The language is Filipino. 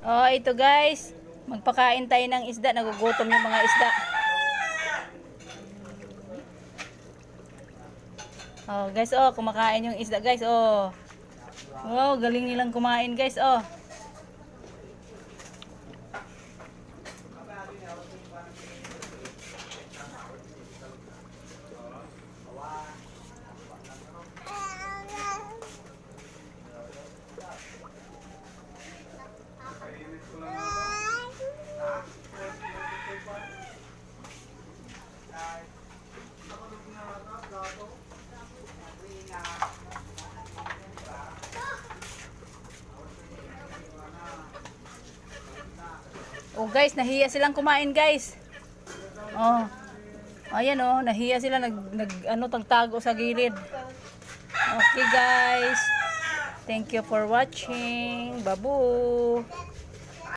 Oh, ito guys. Magpakain tayo ng isda. Nagugutom yung mga isda. Oh, guys, oh, kumakain yung isda, guys, oh. Wow, galing nilang kumain, guys, oh. Oh, guys, nahiya silang kumain, guys. Oh. Ayan oh, nahiya sila nag nag ano tagtago sa gilid. Okay, guys. Thank you for watching. Babu.